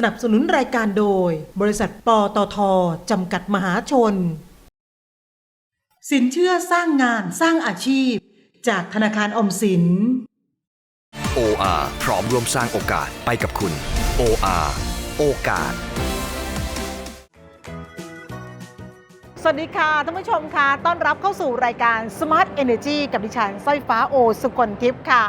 สนับสนุนรายการโดย บริษัทปตทจำกัดมหาชน สินเชื่อสร้างงานสร้างอาชีพ จากธนาคารออมสิน OR พร้อมร่วมสร้างโอกาสไปกับคุณ OR โอกาส สวัสดีค่ะท่านผู้ชมค่ะ ต้อนรับเข้าสู่รายการ Smart Energy กับดิฉันสร้อยฟ้าโอสุกลทิพย์ค่ะ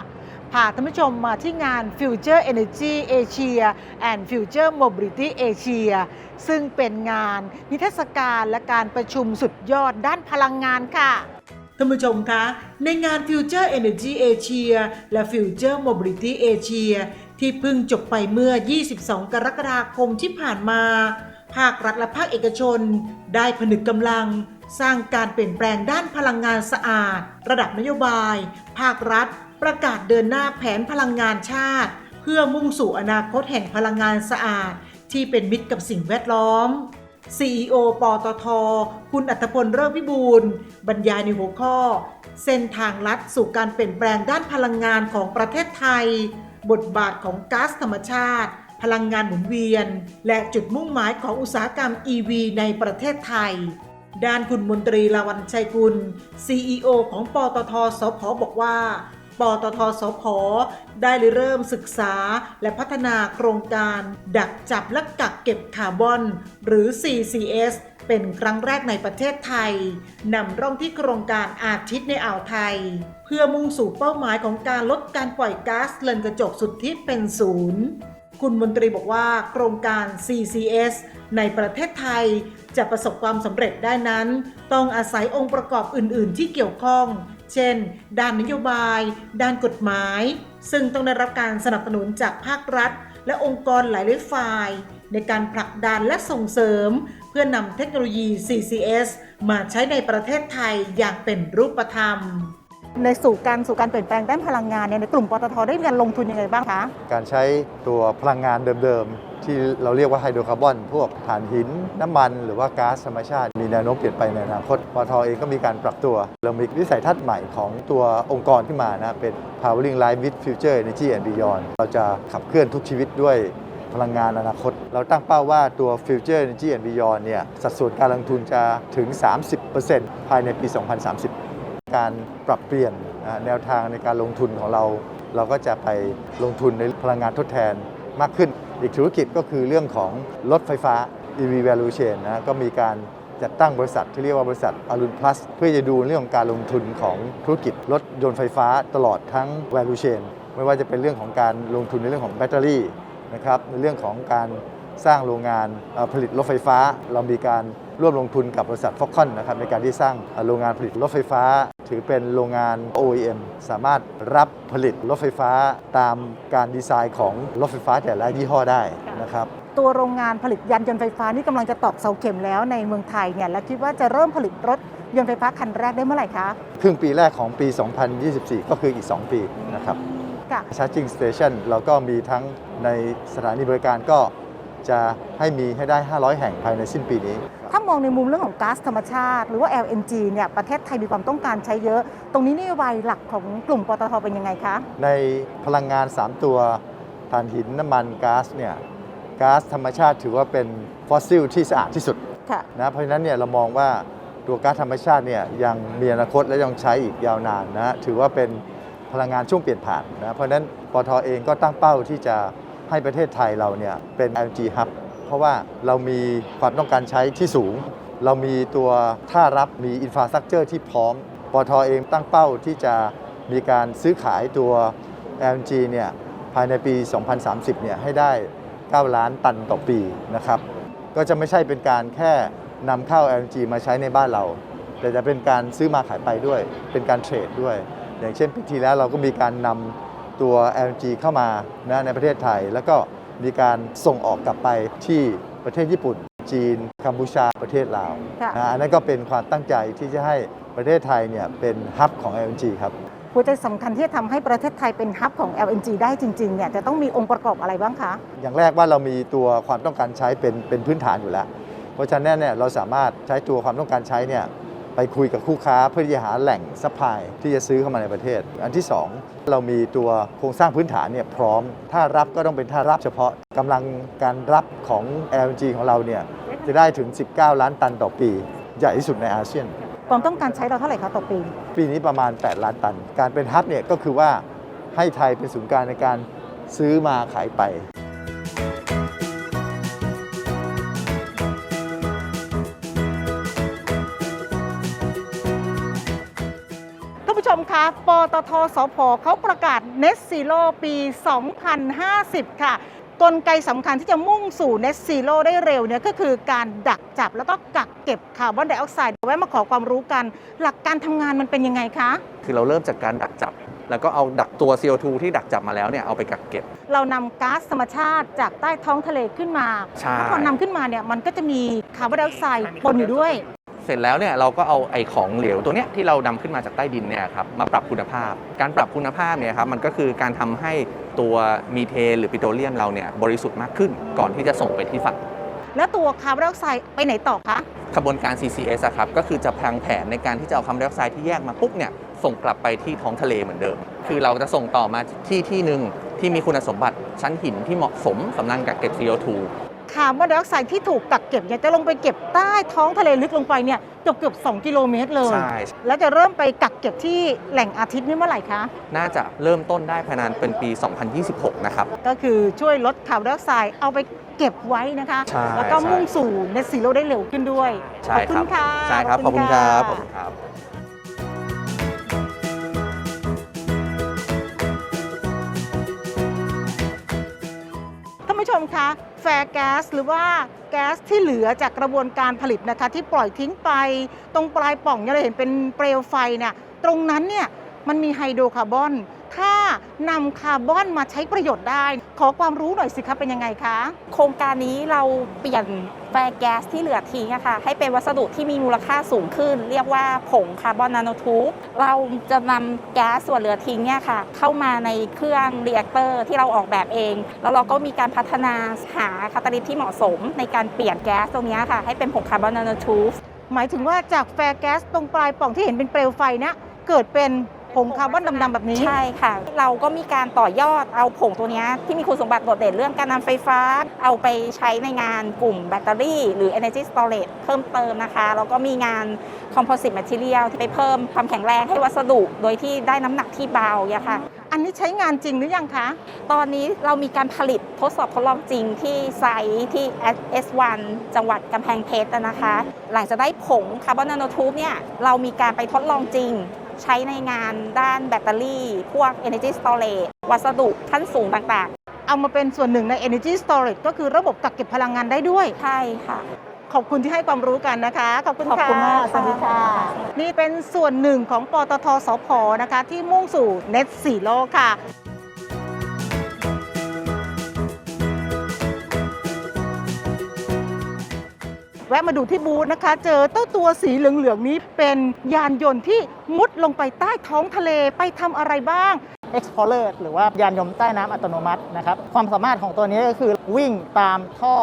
พาท่านผู้ชมมาที่งาน Future Energy Asia and Future Mobility Asia ซึ่งเป็นงานนิทรรศการและการประชุมสุดยอดด้านพลังงานค่ะ ท่านผู้ชมคะ ในงาน Future Energy Asia และ Future Mobility Asia ที่เพิ่งจบไปเมื่อ 22 กรกฎาคมที่ผ่านมา ภาครัฐและภาคเอกชน ได้ผนึกกำลัง สร้างการเปลี่ยนแปลงด้านพลังงานสะอาด ระดับนโยบาย ภาครัฐ ประกาศเดินหน้าแผนพลังงานชาติ เพื่อมุ่งสู่อนาคตแห่งพลังงานสะอาด ที่เป็นมิตรกับสิ่งแวดล้อม CEO ปตท คุณอัตพลเริกวิบูลย์บรรยายในหัวข้อ เส้นทางลัดสู่การเปลี่ยนแปลงด้านพลังงานของประเทศไทย บทบาทของก๊าซธรรมชาติ พลังงานหมุนเวียน และจุดมุ่งหมายของอุตสาหกรรม EV ในประเทศไทย ด้านคุณมนตรีลาวันชัยกุล CEO ของปตทสพบอกว่า ปตทสพได้เริ่มศึกษาและพัฒนาโครงการ ดักจับและกักเก็บคาร์บอน หรือ CCS เป็นครั้งแรกในประเทศไทย นำร่องที่โครงการอาทิตย์ในอ่าวไทย เพื่อมุ่งสู่เป้าหมายของการลดการปล่อยก๊าซเรือนกระจกสุดทธิเป็นศูนย์คุณมนตรีบอกว่าโครงการ CCS ในประเทศไทย จะประสบความสำเร็จได้นั้น ต้องอาศัยองค์ประกอบอื่น ๆ ที่เกี่ยวข้อง เช่น ด้านนโยบาย ด้านกฎหมาย ซึ่งต้องได้รับการสนับสนุนจากภาครัฐ และองค์กรหลายๆฝ่าย ในการผลักดันและส่งเสริม เพื่อนำเทคโนโลยี CCS มาใช้ในประเทศไทยอย่างเป็นรูปธรรม ในสู่การสู่การเปลี่ยนแปลงด้านพลังงานเนี่ยในกลุ่มปตทได้มีการลงทุนยังไงบ้างคะ การใช้ตัวพลังงานเดิมๆ ที่เราเรียกว่าไฮโดรคาร์บอน พวกถ่านหิน น้ำมัน หรือว่าก๊าซธรรมชาติ มีแนวโน้มเปลี่ยนไปในอนาคตปตทเองก็มีการปรับตัว เรามีวิสัยทัศน์ใหม่ของตัวองค์กรขึ้นมานะเป็น Powering Life with Future Energy and Beyond เราจะขับเคลื่อนทุกชีวิตด้วยพลังงานอนาคต เราตั้งเป้าว่าตัว Future Energy and Beyond เนี่ยสัดส่วนการลงทุนจะถึง 30%ภายในปี 2030 การปรับเปลี่ยนแนวทางในการลงทุนของเรา เราก็จะไปลงทุนในพลังงานทดแทนมากขึ้น อีกธุรกิจก็คือเรื่องของรถไฟฟ้า EV Value Chain นะก็มีการจัดตั้งบริษัทที่เรียกว่าบริษัทอรุณ plus เพื่อจะดูเรื่องของการลงทุนของธุรกิจรถยนต์ไฟฟ้าตลอดทั้ง value chain ไม่ว่าจะเป็นเรื่องของการลงทุนในเรื่องของแบตเตอรี่นะครับในเรื่องของการสร้างโรงงานผลิตรถไฟฟ้า เรามีการร่วมลงทุนกับบริษัทฟ o อกคอนนะครับในการที่สร้างโรงงานผลิตรถไฟฟ้า ถือเป็นโรงงาน OEM สามารถรับผลิตรถไฟฟ้าตามการดีไซน์ของรถไฟฟ้าแต่ละยี่ห้อได้นะครับตัวโรงงานผลิตยานยนต์ไฟฟ้านี่กำลังจะตอกเสาเข็มแล้วในเมืองไทยเนี่ยและคิดว่าจะเริ่มผลิตรถยนต์ไฟฟ้าคันแรกได้เมื่อไหร่คะครึ่งปีแรกของปี 2024 ก็คืออีก 2 ปีนะครับค่ะ Charging Station เราก็มีทั้งในสถานีบริการก็จะให้มีให้ได้ 500 แห่งภายในสิ้นปีนี้ ถ้ามองในมุมเรื่องของก๊าซธรรมชาติ หรือว่า LNG เนี่ยประเทศไทยมีความต้องการใช้เยอะ ตรงนี้นโยบายหลักของกลุ่มปตทเป็นยังไงคะ ในพลังงาน 3 ตัวถ่านหินน้ำมันก๊าซเนี่ยก๊าซธรรมชาติถือว่าเป็นฟอสซิลที่สะอาดที่สุดค่ะนะเพราะฉะนั้นเนี่ยเรามองว่าตัวก๊าซธรรมชาติเนี่ยยังมีอนาคตและยังใช้อีกยาวนานนะถือว่าเป็นพลังงานช่วงเปลี่ยนผ่านนะเพราะฉะนั้นปตทเองก็ตั้งเป้าที่จะให้ประเทศไทยเราเนี่ยเป็น LNG Hub เพราะว่าเรามีความต้องการใช้ที่สูง เรามีตัวท่ารับมีอินฟราสตรักเจอร์ที่พร้อมปตทเองตั้งเป้าที่จะมีการซื้อขายตัว LNG เนี่ยภายในปี 2030 เนี่ยให้ได้ 9 ล้านตันต่อปีนะครับ ก็จะไม่ใช่เป็นการแค่นำเข้า LNG มาใช้ในบ้านเรา แต่จะเป็นการซื้อมาขายไปด้วย เป็นการเทรดด้วย อย่างเช่นปีที่แล้วเราก็มีการนำตัว LNG เข้ามานะในประเทศไทย แล้วก็ มีการส่งออกกลับไปที่ประเทศญี่ปุ่น จีน กัมพูชาประเทศลาวค่ะนะอันนั้นก็เป็นความตั้งใจที่จะให้ประเทศไทยเนี่ยเป็นฮับของ LNG ครับ หัวใจสำคัญที่จะทำให้ประเทศไทยเป็นฮับของ LNG ได้จริงๆเนี่ยจะต้องมีองค์ประกอบอะไรบ้างคะ อย่างแรกว่าเรามีตัวความต้องการใช้เป็นเป็นพื้นฐานอยู่แล้ว เพราะฉะนั้นเนี่ยเราสามารถใช้ตัวความต้องการใช้เนี่ย ไปคุยกับคู่ค้าเพื่อที่จะหาแหล่งซัพพลายที่จะซื้อเข้ามาในประเทศ อันที่ 2 เรามีตัวโครงสร้างพื้นฐานเนี่ยพร้อม ถ้ารับก็ต้องเป็นท่ารับเฉพาะกำลังการรับของ LNG ของเราเนี่ยจะได้ถึง 19 ล้านตันต่อปี ใหญ่ที่สุดในอาเซียนความต้องการใช้เราเท่าไหร่คะต่อปี ปีนี้ประมาณ 8 ล้านตัน การเป็นฮับเนี่ยก็คือว่าให้ไทยเป็นศูนย์กลางในการซื้อมาขายไป ปตทสพเขาประกาศ Net Zero ปี 2050 ค่ะ กลไกสำคัญที่จะมุ่งสู่ Net Zero ได้เร็วเนี่ยก็คือการดักจับแล้วก็กักเก็บคาร์บอนไดออกไซด์ไว้มาขอความรู้กัน หลักการทำงานมันเป็นยังไงคะ คือเราเริ่มจากการดักจับ แล้วก็เอาดักตัว CO2 ที่ดักจับมาแล้วเนี่ยเอาไปกักเก็บ เรานำก๊าซธรรมชาติจากใต้ท้องทะเลขึ้นมาใช่ แล้วพอนำขึ้นมาเนี่ยมันก็จะมีคาร์บอนไดออกไซด์ปนอยู่ด้วย เสร็จแล้วเนี่ยเราก็เอาไอ้ของเหลวตัวเนี้ยที่เรานำขึ้นมาจากใต้ดินเนี่ยครับมาปรับคุณภาพ การปรับคุณภาพเนี่ยครับมันก็คือการทำให้ตัวมีเทนหรือปิโตรเลียมเราเนี่ยบริสุทธิ์มากขึ้นก่อนที่จะส่งไปที่ฝั่งแล้วตัวคาร์บอนไดออกไซด์ไปไหนต่อคะขบวนการ CCS อะครับก็คือจะพังแผนในการที่จะเอาคาร์บอนไดออกไซด์ที่แยกมาปุ๊บเนี่ยส่งกลับไปที่ท้องทะเลเหมือนเดิม คือเราจะส่งต่อมาที่ที่หนึ่งที่มีคุณสมบัติชั้นหินที่เหมาะสมสำหรับกักเก็บ CO2 คาร์บอนไดออกไซด์ที่ถูกกักเก็บเนี่ยจะลงไปเก็บใต้ท้องทะเลลึกลงไปเนี่ยเกือบเกือบ2กิโลเมตรเลย ใช่ แล้วจะเริ่มไปกักเก็บที่แหล่งอาทิตย์นี่เมื่อไหร่คะ น่าจะเริ่มต้นได้ภายในเป็นปี 2026 นะครับ ก็คือช่วยลดคาร์บอนไดออกไซด์เอาไปเก็บไว้นะคะ ใช่แล้วก็ใช่มุ่งสู่เน t ซีโร่ได้เร็วขึ้นด้วย ใช่ขอบคุครัณค่ะใช่ครับขอบคุณครับขอบคุณครับ ท่านผู้ชมคะแฟร์แก๊สหรือว่าแก๊สที่เหลือจากกระบวนการผลิตนะคะที่ปล่อยทิ้งไปตรงปลายป่องเนี่ยเราเห็นเป็นเปลวไฟเนี่ยตรงนั้นเนี่ยมันมีไฮโดรคาร์บอน นำคาร์บอนมาใช้ประโยชน์ได้ ขอความรู้หน่อยสิคะเป็นยังไงคะ โครงการนี้เราเปลี่ยนแฟร์แก๊สที่เหลือทิ้งอะค่ะให้เป็นวัสดุที่มีมูลค่าสูงขึ้น เรียกว่าผงคาร์บอนนาโนทูบเราจะนำแก๊สส่วนเหลือทิ้งเนี่ยค่ะ เข้ามาในเครื่องรีแอคเตอร์ที่เราออกแบบเอง แล้วเราก็มีการพัฒนาหาคาตาลิสต์ที่เหมาะสม ในการเปลี่ยนแก๊สตรงเนี้ยค่ะ ให้เป็นผงคาร์บอนนาโนทูบหมายถึงว่าจากแฟร์แก๊สตรงปลายปล่องที่เห็นเป็นเปลวไฟเนี่ยเกิดเป็น ผงคาร์บอนดำๆแบบนี้ ใช่ค่ะ เราก็มีการต่อยอดเอาผงตัวนี้ที่มีคุณสมบัติโดดเด่นเรื่องการนำไฟฟ้า เอาไปใช้ในงานกลุ่มแบตเตอรี่ หรือ Energy Storage เพิ่มเติมนะคะ แล้วก็มีงาน Composite Material ที่ไปเพิ่มความแข็งแรงให้วัสดุ โดยที่ได้น้ำหนักที่เบาเนี่ยค่ะอันนี้ใช้งานจริงหรือยังคะ ตอนนี้เรามีการผลิตทดสอบทดลองจริงที่ไซต์ที่ S1 จังหวัดกำแพงเพชรนะคะ หลังจากได้ผงคาร์บอนนาโนทูบเนี่ย เรามีการไปทดลองจริง ใช้ในงานด้านแบตเตอรี่ พวก Energy Storage วัสดุขั้นสูงต่างเอามาเป็นส่วนหนึ่งใน Energy Storage ก็คือระบบกักเก็บพลังงานได้ด้วยๆใช่ค่ะ ขอบคุณที่ให้ความรู้กันนะคะ ขอบคุณขอบคุณมากสวัสดีค่ะ นี่เป็นส่วนหนึ่งของปตทสพนะคะ ที่มุ่งสู่ Net Zero ค่ะ แวะมาดูที่บูธนะคะ เจอเต้าตัวสีเหลืองๆนี้เป็นยานยนต์ที่มุดลงไปใต้ท้องทะเลไปทำอะไรบ้าง Explorer หรือว่ายานยนต์ใต้น้ำอัตโนมัตินะครับ ความสามารถของตัวนี้ก็คือวิ่งตามท่อ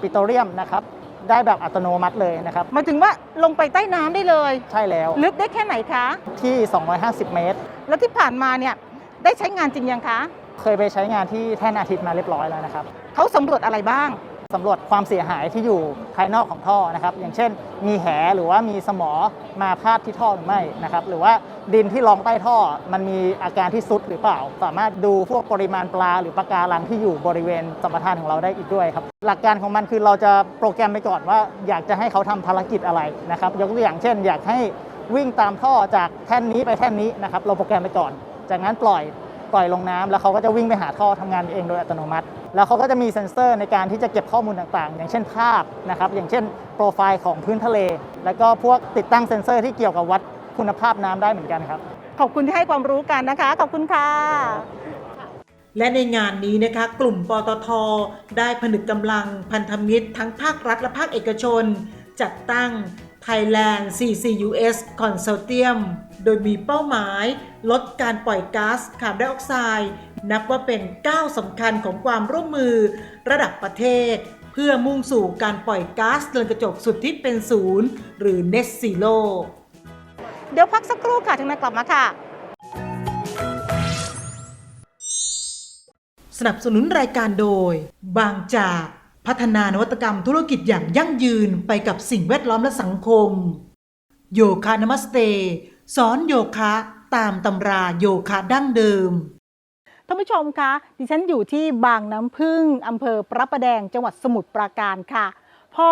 ปิโตรเลียมนะครับ ได้แบบอัตโนมัติเลยนะครับ หมายถึงว่าลงไปใต้น้ำได้เลย ใช่แล้วลึกได้แค่ไหนคะ ที่ 250 เมตร แล้วที่ผ่านมาเนี่ยได้ใช้งานจริงยังคะ เคยไปใช้งานที่แท่นอาทิตย์มาเรียบร้อยแล้วนะครับ เขาสำรวจอะไรบ้าง สำรวจความเสียหายที่อยู่ภายนอกของท่อนะครับ อย่างเช่น มีแหหรือว่ามีสมอมาพาดที่ท่อหรือไม่นะครับ หรือว่าดินที่รองใต้ท่อมันมีอาการที่ซุดหรือเปล่า สามารถดูพวกปริมาณปลาหรือปะการังที่อยู่บริเวณสัมปทานของเราได้อีกด้วยครับ หลักการของมันคือเราจะโปรแกรมไปก่อนว่า อยากจะให้เขาทำภารกิจอะไรนะครับ ยกตัวอย่างเช่น อยากให้วิ่งตามท่อจากแท่นนี้ไปแท่นนี้นะครับ เราโปรแกรมไปก่อน จากนั้นปล่อย ปล่อยลงน้ำแล้วเขาก็จะวิ่งไปหาท่อทำงานเองโดยอัตโนมัติ แล้วเขาก็จะมีเซ็นเซอร์ในการที่จะเก็บข้อมูลต่างๆ อย่างเช่นภาพนะครับอย่างเช่นโปรไฟล์ของพื้นทะเล แล้วก็พวกติดตั้งเซ็นเซอร์ที่เกี่ยวกับวัดคุณภาพน้ำได้เหมือนกันครับขอบคุณที่ให้ความรู้กันนะคะ ขอบคุณค่ะ และในงานนี้นะคะ กลุ่มปตท ได้ผนึกกำลังพันธมิตร ทั้งภาครัฐและภาคเอกชน จัดตั้ง Thailand CCUS Consortium โดยมีเป้าหมายลดการปล่อยก๊าซคาร์บอนไดออกไซด์นับว่าเป็นก้าวสำคัญของความร่วมมือระดับประเทศ เพื่อมุ่งสู่การปล่อยก๊าซเรือนกระจกสุดที่เป็นศูนย์หรือ Net Zero เดี๋ยวพักสักครู่ค่ะถึงนั้นกลับมาค่ะ สนับสนุนรายการโดย บางจาก พัฒนานวัตกรรมธุรกิจอย่างยั่งยืนไปกับสิ่งแวดล้อมและสังคม โยคะนมัสเต สอนโยคะตามตำราโยคะดั้งเดิมท่านผู้ชมคะ ดิฉันอยู่ที่บางน้ำพึ่งอำเภอพระประแดงจังหวัดสมุทรปราการค่ะ พอ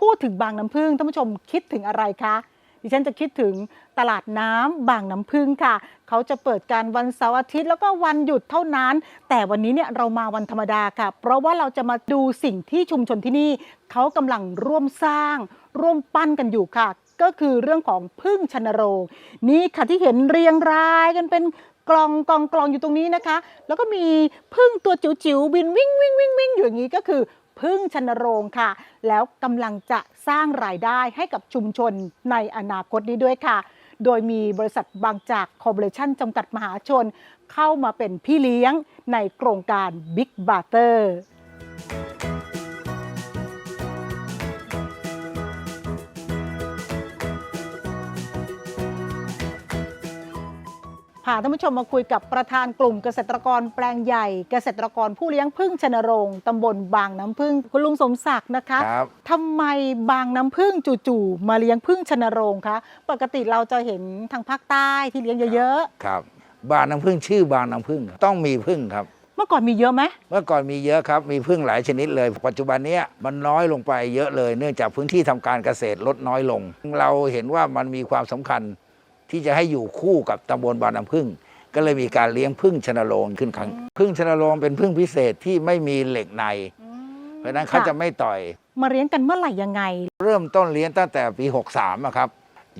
พูดถึงบางน้ำพึ่งท่านผู้ชมคิดถึงอะไรคะ ดิฉันจะคิดถึงตลาดน้ำบางน้ำพึ่งค่ะ เขาจะเปิดการวันเสาร์อาทิตย์แล้วก็วันหยุดเท่านั้น แต่วันนี้เนี่ยเรามาวันธรรมดาค่ะ เพราะว่าเราจะมาดูสิ่งที่ชุมชนที่นี่ เขากำลังร่วมสร้าง ร่วมปั้นกันอยู่ค่ะ ก็คือเรื่องของพึ่งชนโรง นี่ค่ะที่เห็นเรียงรายกันเป็นกลองกองกลองอยู่ตรงนี้นะคะ แล้วก็มีพึ่งตัวจิ๋วๆบินวิ่งวิ่งวิ่งวิ่งอยู่อย่างนี้ก็คือ พึ่งชนโรงค่ะ แล้วกำลังจะสร้างรายได้ให้กับชุมชนในอนาคตนี้ด้วยค่ะ โดยมีบริษัทบางจากคอร์ปอเรชั่นจำกัดมหาชน เข้ามาเป็นพี่เลี้ยงในโครงการ Big b a t e r าท่านผู้ชมมาคุยกับประธานกลุ่มเกษตรกรแปลงใหญ่ เกษตรกรผู้เลี้ยงพึ่งชนโรงตำบลบางน้ำพึ่งคุณลุงสมศักดิ์นะคะครับ ทำไมบางน้ำพึ่งจู่ๆมาเลี้ยงพึ่งชนโรงคะปกติเราจะเห็นทางภาคใต้ที่เลี้ยงเยอะครับบางน้ำพึ่งชื่อบางน้ำพึ่งต้องมีพึ่งครับ ๆ เมื่อก่อนมีเยอะไหมเมื่อก่อนมีเยอะครับมีพึ่งหลายชนิดเลย ปัจจุบันเนี้ยมันน้อยลงไปเยอะเลย เนื่องจากพื้นที่ทำการเกษตรลดน้อยลง เราเห็นว่ามันมีความสำคัญ ที่จะให้อยู่คู่กับตำบลบางน้ำพึ่ง ก็เลยมีการเลี้ยงพึ่งชนโรงขึ้นครั้งพึ่งชนโรงเป็นพึ่งพิเศษที่ไม่มีเหล็กใน เพราะฉะนั้นเขาค่ะจะไม่ต่อย มาเลี้ยงกันเมื่อไหร่ยังไง เริ่มต้นเลี้ยงตั้งแต่ปี 63อะครับ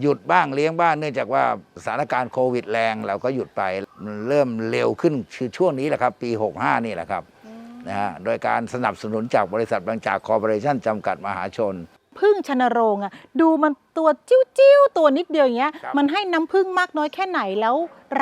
หยุดบ้างเลี้ยงบ้างเนื่องจากว่าสถานการณ์โควิดแรงเราก็หยุดไปมันเริ่มเร็วขึ้นคือช่วงนี้แหละครับ ปี 65 นี่แหละครับนะฮะโดยการสนับสนุนจากบริษัทบางจากคอร์ปอเรชั่นจำกัดมหาชน พึ่งชนโรงอะดูมันตัวจิ้วๆตัวนิดเดียวอย่างเงี้ยครับ มันให้น้ำพึ่งมากน้อยแค่ไหนแล้ว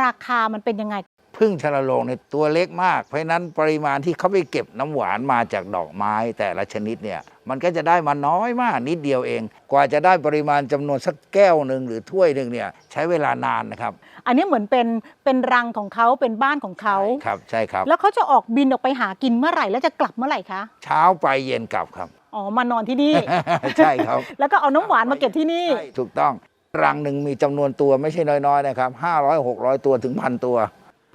ราคามันเป็นยังไง พึ่งชนโรงในยตัวเล็กมาก เพราะฉะนั้นปริมาณที่เขาไปเก็บน้ำหวานมาจากดอกไม้แต่ละชนิดเนี่ยมันก็จะได้มาน้อยมากนิดเดียวเอง กว่าจะได้ปริมาณจำนวนสักแก้วหนึ่งหรือถ้วยหนึ่งเนี่ยใช้เวลานานนะครับอันนี้เหมือนเป็นเป็นรังของเขาเป็นบ้านของเขา ครับใช่ครับ แล้วเขาจะออกบินออกไปหากินเมื่อไหร่แล้วจะกลับเมื่อไหร่คะ เช้าไปเย็นกลับครับ อ๋อมานอนที่นี่ ใช่ครับ แล้วก็เอาน้ำหวานมาเก็บที่นี่ใช่ถูกต้องรังหนึ่งมีจำนวนตัวไม่ใช่น้อยๆนะครับ500 600 ตัวถึงพันตัว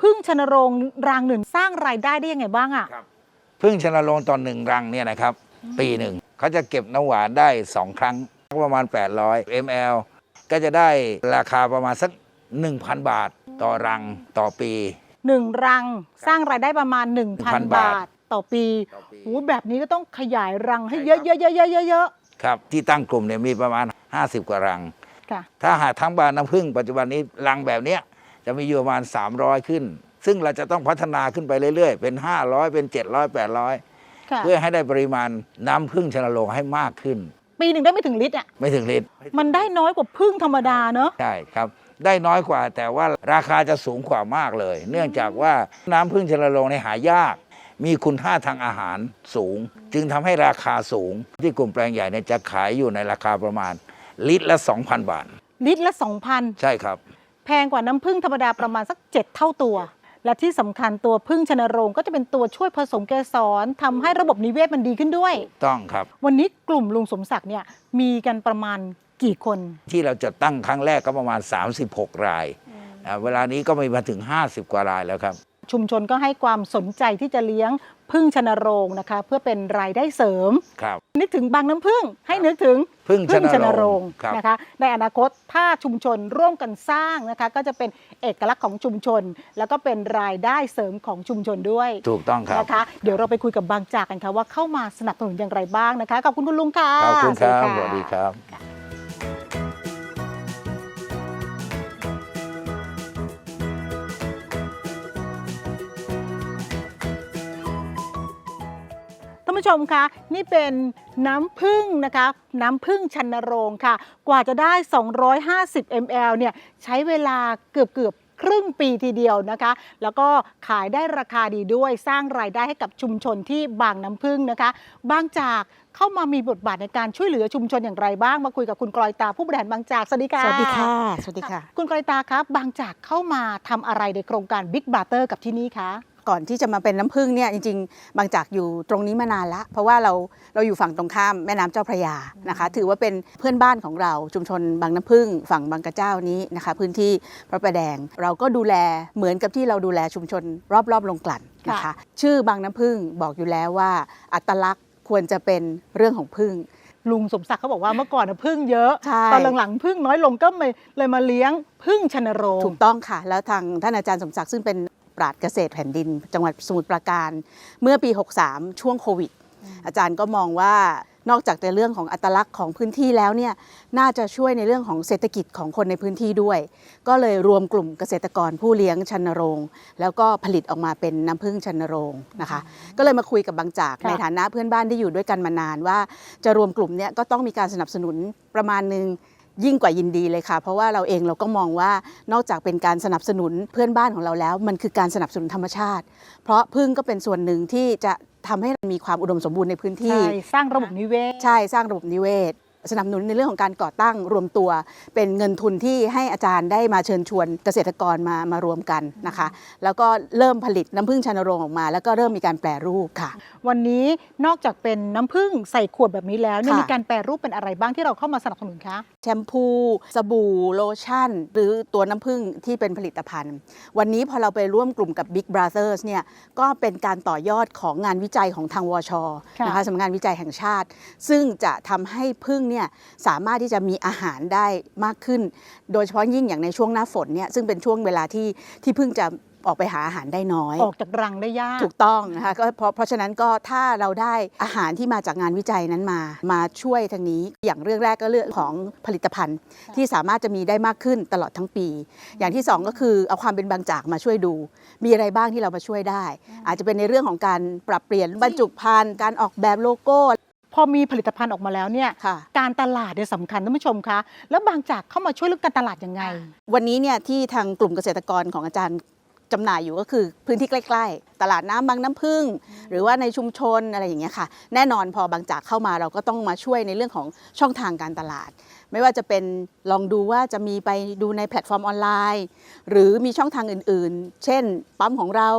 พึ่งชนโรงรังหนึ่งสร้างรายได้ได้ยังไงบ้างอะพึ่งชนโรงตอนหนึ่งรังเนี่ยนะครับ ปีหนึ่งเขาจะเก็บน้ำหวานได้ 2 ครั้งประมาณ 800 ml ก็จะได้ราคาประมาณสัก 1,000 บาท ต่อรังต่อปี หนึ่งรังสร้างรายได้ประมาณ 1,000 1,000บาบาทท ต่อปีต่อปี โอ้แบบนี้ก็ต้องขยายรังให้ใช่เยครัอะบเยอะเยอะเยอะเยอะครับที่ตั้งกลุ่มเนี่ยมีประมาณ 50 กว่ารังค่ะ ถ้าหากทั้งบานน้ำพึ่งปัจจุบันนี้รังแบบเนี้ยจะมีอยู่ประมาณ 300 ขึ้น ซึ่งเราจะต้องพัฒนาขึ้นไปเรื่อยๆ เป็น 500 เป็น 700 800 ค่ะ เพื่อให้ได้ปริมาณน้ำพึ่งชนโรงให้มากขึ้น ปีหนึ่งได้ไม่ถึงลิตรอะ ไม่ถึงลิตรมันได้น้อยกว่าพึ่งธรรมดาเนอะใช่ครับ ได้น้อยกว่าแต่ว่าราคาจะสูงกว่ามากเลย เนื่องจากว่าน้ำพึ่งชนโรงในยหายาก มีคุณค่าทางอาหารสูง จึงทำให้ราคาสูง ที่กลุ่มแปลงใหญ่เนี่ยจะขายอยู่ในราคาประมาณ ลิตรละ 2,000 บาท ลิตรละ 2,000 ใช่ครับ แพงกว่าน้ำผึ้งธรรมดาประมาณสัก 7 เท่าตัว และที่สำคัญตัวพึ่งชนโรงก็จะเป็นตัวช่วยผสมเกสรทำให้ระบบนิเวศมันดีขึ้นด้วย ต้องครับ วันนี้กลุ่มลุงสมศักดิ์เนี่ยมีกันประมาณกี่คน ที่เราจะตั้งครั้งแรกก็ประมาณ 36 รายอ่าเวลานี้ก็มีมาถึง 50 กว่ารายแล้วครับ ชุมชนก็ให้ความสนใจที่จะเลี้ยงพึ่งชนโรงนะคะ เพื่อเป็นรายได้เสริม ครับ นึกถึงบางน้ำพึ่งให้นึกถึงพึ่งชนโรงชนโรงครับ นะคะ ในอนาคตถ้าชุมชนร่วมกันสร้างนะคะ ก็จะเป็นเอกลักษณ์ของชุมชน แล้วก็เป็นรายได้เสริมของชุมชนด้วย ถูกต้องครับ นะคะเดี๋ยวเราไปคุยกับบางจากกันค่ะว่าเข้ามาสนับสนุนอย่างไรบ้างนะคะ ขอบคุณคุณลุงค่ะขอบคุณครับะสวัสดีครับท่าน ผู้ชมคะนี่เป็นน้ำผึ้งนะคะ น้ำผึ้งชันโรงค่ะ กว่าจะได้ 250 ml เนี่ยใช้เวลาเกือบเกือบๆครึ่งปีทีเดียวนะคะ แล้วก็ขายได้ราคาดีด้วยสร้างรายได้ให้กับชุมชนที่บางน้ำพึ่งนะคะ บางจากเข้ามามีบทบาทในการช่วยเหลือชุมชนอย่างไรบ้างมาคุยกับคุณกรอยตาผู้บริหารบางจากสวัสดีค่ะสวัสดีค่ะสวัสดีค่ะ คุณกรอยตาครับบางจากเข้ามาทำอะไรในโครงการ Big Brother กับที่นี่คะ ก่อนที่จะมาเป็นน้ำผึ้งเนี่ยจริงๆ บางจากอยู่ตรงนี้มานานละเพราะว่าเราเราอยู่ฝั่งตรงข้ามแม่น้ำเจ้าพระยานะคะ ถือว่าเป็นเพื่อนบ้านของเราชุมชนบางน้ำผึ้งฝั่งบางกระเจ้านี้นะคะ พื้นที่พระประแดง เราก็ดูแลเหมือนกับที่เราดูแลชุมชนรอบๆลงกลั่นนะคะค่ะชื่อบางน้ำผึ้งบอกอยู่แล้วว่า อัตลักษณ์ควรจะเป็นเรื่องของผึ้งลุงสมศักดิ์เขาบอกว่าเมื่อก่อนน่ะพึ่งเยอะใช่ตอนหลังๆพึ่งน้อยลงก็เลยเลยมาเลี้ยงพึ่งชนโรงถูกต้องค่ะ แล้วทางท่านอาจารย์สมศักดิ์ซึ่งเป็น ปราดเกษตรแผ่นดิน จังหวัดสมุทรปราการ เมื่อปี 63 ช่วงโควิด อาจารย์ก็มองว่านอกจากในเรื่องของอัตลักษณ์ของพื้นที่แล้วเนี่ยน่าจะช่วยในเรื่องของเศรษฐกิจของคนในพื้นที่ด้วย ก็เลยรวมกลุ่มเกษตรกรผู้เลี้ยงชันโรง แล้วก็ผลิตออกมาเป็นน้ำผึ้งชันโรงนะคะ ก็เลยมาคุยกับบางจากค่ะในฐานะเพื่อนบ้านที่อยู่ด้วยกันมานานว่า จะรวมกลุ่มเนี่ยก็ต้องมีการสนับสนุนประมาณหนึ่ง ยิ่งกว่ายินดีเลยค่ะ เพราะว่าเราเองเราก็มองว่านอกจากเป็นการสนับสนุนเพื่อนบ้านของเราแล้ว มันคือการสนับสนุนธรรมชาติ เพราะพึ่งก็เป็นส่วนหนึ่งที่จะทำให้มีความอุดมสมบูรณ์ในพื้นที่ ใช่ สร้างระบบนิเวศ ใช่สร้างระบบนิเวศ สนับสนุนในเรื่องของการก่อตั้งรวมตัว เป็นเงินทุนที่ให้อาจารย์ได้มาเชิญชวนเกษตรกรมามารวมกันนะคะ แล้วก็เริ่มผลิตน้ำผึ้งชันโรงออกมา แล้วก็เริ่มมีการแปรรูปค่ะ วันนี้นอกจากเป็นน้ำผึ้งใส่ขวดแบบนี้แล้วเนี่ยค่ะ มีการแปรรูปเป็นอะไรบ้างที่เราเข้ามาสนับสนุนคะ แชมพู สบู่โลชั่น หรือตัวน้ำผึ้งที่เป็นผลิตภัณฑ์ วันนี้พอเราไปร่วมกลุ่มกับ Big Brothers เนี่ยก็เป็นการต่อยอดของงานวิจัยของทางวชค่ะ นะคะสำนักงานวิจัยแห่งชาติ ซึ่งจะทำให้ผึ้งเนี่ยสามารถที่จะมีอาหารได้มากขึ้น โดยเฉพาะยิ่งอย่างในช่วงหน้าฝนเนี่ยซึ่งเป็นช่วงเวลาที่ที่ผึ้งจะออกไปหาอาหารได้น้อย ออกจากรังได้ยาก ถูกต้องนะคะก็เพราะเพราะฉะนั้นก็ถ้าเราได้อาหารที่มาจากงานวิจัยนั้นมา มาช่วยทางนี้อย่างเรื่องแรกก็เรื่องของผลิตภัณฑ์ ที่สามารถจะมีได้มากขึ้นตลอดทั้งปี อย่างที่สองก็คือเอาความเป็นบางจากมาช่วยดู มีอะไรบ้างที่เรามาช่วยได้ อาจจะเป็นในเรื่องของการปรับเปลี่ยนบรรจุภัณฑ์การออกแบบโลโก้ พอมีผลิตภัณฑ์ออกมาแล้วเนี่ยค่ะ การตลาดเนี่ยสำคัญท่านผู้ชมคะแล้วบางจากเข้ามาช่วยเรื่องการตลาดยังไง วันนี้เนี่ยที่ทางกลุ่มเกษตรกรของอาจารย์จำหน่ายอยู่ก็คือพื้นที่ใกล้ๆ ตลาดน้ำบางน้ำพึ่ง หรือว่าในชุมชนอะไรอย่างเงี้ยค่ะ แน่นอนพอบางจากเข้ามาเราก็ต้องมาช่วยในเรื่องของช่องทางการตลาด ไม่ว่าจะเป็นลองดูว่าจะมีไปดูในแพลตฟอร์มออนไลน์ หรือมีช่องทางอื่นๆ เช่น ปั๊มของเรา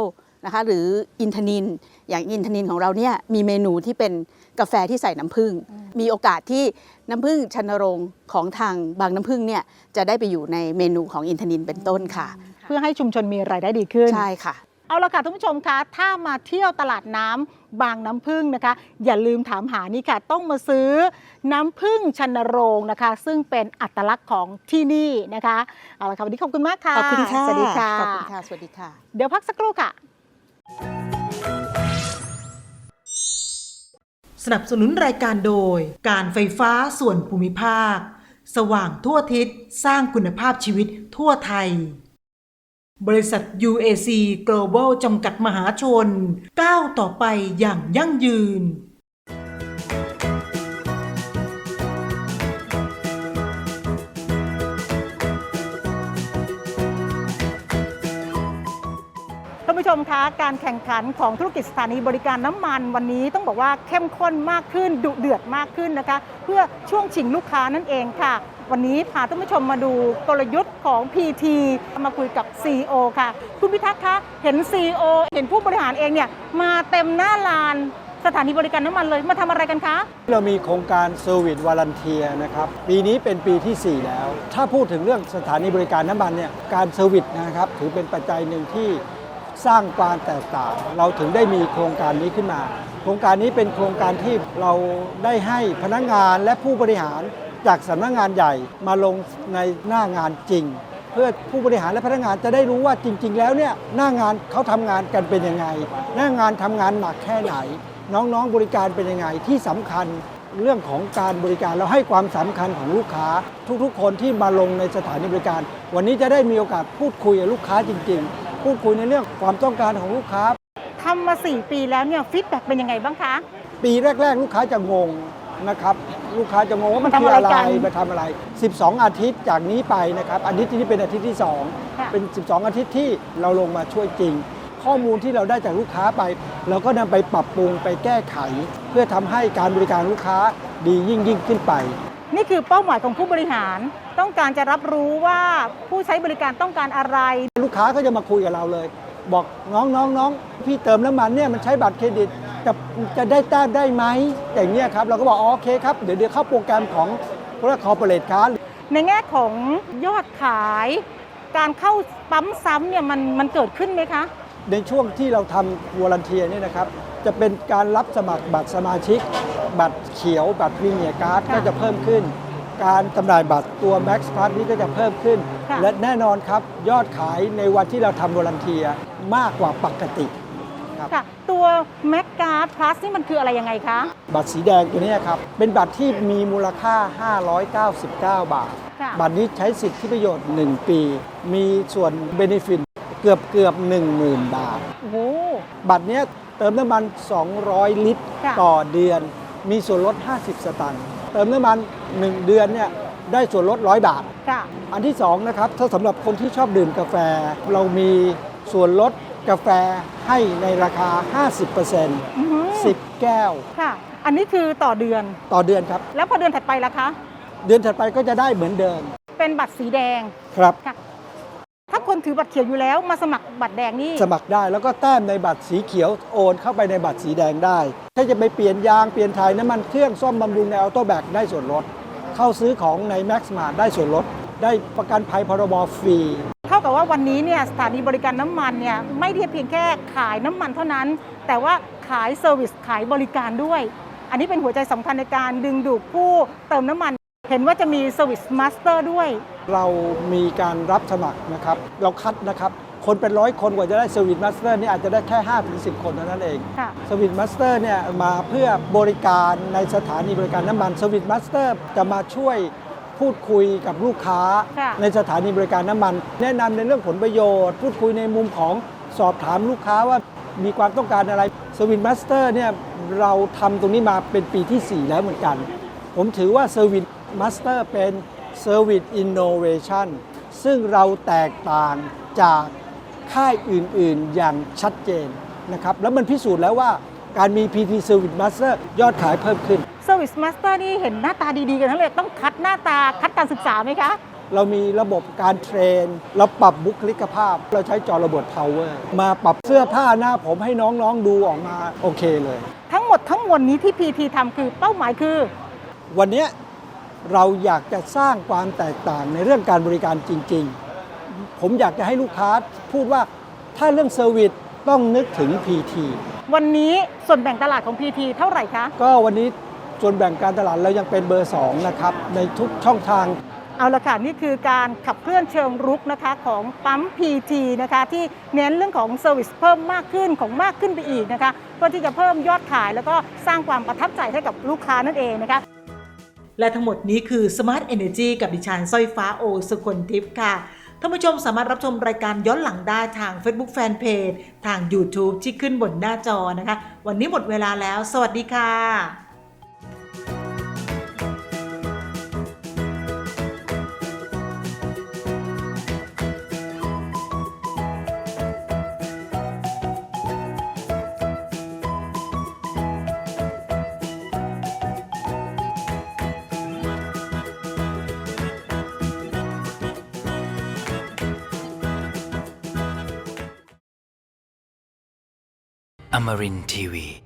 นะคะหรืออินทนิน อย่างอินทนินของเราเนี่ยมีเมนูที่เป็น กาแฟที่ใส่น้ำผึ้งมีโอกาสที่น้ำผึ้งชันโรงของทางบางน้ำผึ้งเนี่ยจะได้ไปอยู่ในเมนูของอินทนินเป็นต้นค่ะ เพื่อให้ชุมชนมีรายได้ดีขึ้นใช่ค่ะ เอาละค่ะท่านผู้ชมคะถ้ามาเที่ยวตลาดน้ำบางน้ำพึ่งนะคะ อย่าลืมถามหานี่ค่ะ ต้องมาซื้อน้ำพึ่งชันโรงนะคะ ซึ่งเป็นอัตลักษณ์ของที่นี่นะคะเอาละค่ะวันนี้ขอบคุณมากค่ะขอบคุณค่ะสวัสดีค่ะ ขอบคุณค่ะ สวัสดีค่ะ เดี๋ยวพักสักครู่ค่ะ สนับสนุนรายการโดย การไฟฟ้าส่วนภูมิภาค สว่างทั่วทิศสร้างคุณภาพชีวิตทั่วไทย บริษัท UAC Global จำกัดมหาชน ก้าวต่อไปอย่างยั่งยืน ผู้ชมคะการแข่งขันของธุรกิจสถานีบริการน้ำมันวันนี้ต้องบอกว่าเข้มข้นมากขึ้นดุเดือดมากขึ้นนะคะ เพื่อช่วงชิงลูกค้านั่นเองค่ะ วันนี้พาท่านผู้ชมมาดูกลยุทธ์ของ PT มาคุยกับ CEO ค่ะ คุณพิทักษ์คะเห็น CEO เห็นผู้บริหารเองเนี่ยมาเต็มหน้าลานสถานีบริการน้ำมันเลยมาทำอะไรกันคะ เรามีโครงการ Service Volunteer นะครับ ปีนี้เป็นปีที่ 4 แล้ว ถ้าพูดถึงเรื่องสถานีบริการน้ำมันเนี่ยการเซอร์วิสนะครับถือเป็นปัจจัยหนึ่งที่ สร้างความแตกต่าง เราถึงได้มีโครงการนี้ขึ้นมา โครงการนี้เป็นโครงการที่เราได้ให้พนักงานและผู้บริหารจากสำนักงานใหญ่มาลงในหน้างานจริง เพื่อผู้บริหารและพนักงานจะได้รู้ว่าจริง ๆ แล้วเนี่ยหน้างานเขาทำงานกันเป็นยังไง หน้างานทำงานหนักแค่ไหน น้องๆบริการเป็นยังไงที่สำคัญเรื่องของการบริการเราให้ความสำคัญของลูกค้า ทุกๆ คนที่มาลงในสถานีบริการ วันนี้จะได้มีโอกาสพูดคุยกับลูกค้าจริง ๆ พูดคุยในเรื่องความต้องการของลูกค้า ทำมา 4 ปีแล้วเนี่ยฟีดแบ็กเป็นยังไงบ้างคะ ปีแรก ๆ ลูกค้าจะงงนะครับ ลูกค้าจะงงว่ามันคืออะไรมาทำอะไร 12 อาทิตย์จากนี้ไปนะครับอาทิตย์นี้เป็นอาทิตย์ที่ ค่ะ 2 เป็น 12 อาทิตย์ที่เราลงมาช่วยจริง ข้อมูลที่เราได้จากลูกค้าไป เราก็นำไปปรับปรุงไปแก้ไข เพื่อทำให้การบริการลูกค้าดียิ่งยิ่งขึ้นไป นี่คือเป้าหมายของผู้บริหาร ต้องการจะรับรู้ว่าผู้ใช้บริการต้องการอะไร ลูกค้าก็จะมาคุยกับเราเลย บอกน้องน้องน้องพี่เติมน้ำมันเนี่ยมันใช้บัตรเครดิตจะจะได้แต้มได้ไหมอย่างเงี้ยครับเราก็บอกอ๋อโอเคครับเดี๋ยวเดี๋ยวเข้าโปรแกรมของพวกคอร์ปอเรทค้าในแง่ของยอดขาย การเข้าปั๊มซ้ำเนี่ยมันมันเกิดขึ้นไหมคะ ในช่วงที่เราทำวอลันเทียเนี่ยนะครับ จะเป็นการรับสมัครบัตรสมาชิก บัตรเขียวบัตรพรีเมียร์การ์ดค่ะก็จะเพิ่มขึ้น การจำหน่ายบัตรตัว Max Plus นี้ก็จะเพิ่มขึ้น ค่ะ และแน่นอนครับยอดขายในวันที่เราทำวอลันเทียมากกว่าปกติครับค่ะ ตัวแมกกา plus นี่มันคืออะไรยังไงคะ บัตรสีแดงตัวเนี้ยครับ เป็นบัตรที่มีมูลค่า 599 บาท ค่ะ บัตรนี้ใช้สิทธิประโยชน์ 1 ปี มีส่วนเบนฟิตเกือบเกือบ 10,000 บาท โอ้โห บัตรเนี้ยเติมน้ำมัน 200 ลิตรค่ะต่อเดือน มีส่วนลด 50 สตางค์เติมน้ำมัน 1 เดือนเนี่ยได้ส่วนลด 100 บาทค่ะอันที่2นะครับถ้าสำหรับคนที่ชอบดื่มกาแฟ เรามีส่วนลดกาแฟให้ในราคา 50%อื้อหือ10 แก้ว ค่ะ อันนี้คือต่อเดือน ต่อเดือนครับ แล้วพอเดือนถัดไปล่ะคะ เดือนถัดไปก็จะได้เหมือนเดิม เป็นบัตรสีแดง ครับ ถ้าคนถือบัตรเขียวอยู่แล้วมาสมัครบัตรแดงนี่สมัครได้แล้วก็แต้มในบัตรสีเขียวโอนเข้าไปในบัตรสีแดงได้ ถ้าจะไปเปลี่ยนยางเปลี่ยนถ่ายน้ำมันเครื่องซ่อมบำรุงในออโต้แบกได้ส่วนลด เข้าซื้อของใน Max Mart ได้ส่วนลด ได้ประกันภัยพรบฟรี เท่ากับว่าวันนี้เนี่ยสถานีบริการน้ำมันเนี่ยไม่ได้เพียงแค่ขายน้ำมันเท่านั้น แต่ว่าขายเซอร์วิสขายบริการด้วย อันนี้เป็นหัวใจสำคัญในการดึงดูดผู้เติมน้ำมัน เห็นว่าจะมีเซอร์วิสมาสเตอร์ด้วย เรามีการรับสมัครนะครับ เราคัดนะครับ คนเป็นร้อยคนกว่าจะได้เซอร์วิสมาสเตอร์นี่อาจจะได้แค่ 5-10 คนเท่านั้นเองค่ะสวิตมาสเตอร์เนี่ยมาเพื่อบริการในสถานีบริการน้ำมันสวิตมาสเตอร์จะมาช่วยพูดคุยกับลูกค้า ค่ะ ในสถานีบริการน้ำมัน แนะนำในเรื่องผลประโยชน์ พูดคุยในมุมของสอบถามลูกค้าว่ามีความต้องการอะไรสวิตมาสเตอร์เนี่ยเราทำตรงนี้มาเป็นปีที่ 4 แล้วเหมือนกัน ผมถือว่า Service Master เป็น Service Innovation ซึ่งเราแตกต่างจากค่ายอื่นๆอย่างชัดเจนนะครับ แล้วมันพิสูจน์แล้วว่าการมี PT Service Master ยอดขายเพิ่มขึ้นเซอร์วิสมาสเตอร์นี่เห็นหน้าตาดี ๆ กันทั้งเลยต้องคัดหน้าตาคัดการศึกษาไหมคะ เรามีระบบการเทรน เราปรับบุคลิกภาพ เราใช้จอระเบิด power มาปรับเสื้อผ้าหน้าผมให้น้องๆดูออกมาโอเคเลย ทั้งหมดทั้งมวลนี้ที่ PT ทำคือเป้าหมายคือ วันเนี้ย เราอยากจะสร้างความแตกต่างในเรื่องการบริการจริง ๆ ผมอยากจะให้ลูกค้าพูดว่าถ้าเรื่องเซอร์วิสต้องนึกถึง PT วันนี้ส่วนแบ่งตลาดของ PT เท่าไหร่คะ ก็วันนี้ส่วนแบ่งการตลาดเรายังเป็นเบอร์ 2 นะครับ ในทุกช่องทางเอาละค่ะ นี่คือการขับเคลื่อนเชิงรุกนะคะของปั๊ม PT นะคะที่เน้นเรื่องของเซอร์วิสเพิ่มมากขึ้นของมากขึ้นไปอีกนะคะเพื่อที่จะเพิ่มยอดขายแล้วก็สร้างความประทับใจให้กับลูกค้านั่นเองนะคะ และทั้งหมดนี้คือ Smart Energy กับดิฉันสร้อยฟ้าโอสุคนทิพย์ค่ะท่านผู้ชมสามารถรับชมรายการย้อนหลังได้ทาง Facebook Fanpage ทาง YouTube ที่ขึ้นบนหน้าจอนะคะ วันนี้หมดเวลาแล้ว สวัสดีค่ะ Tamarin Tiwi.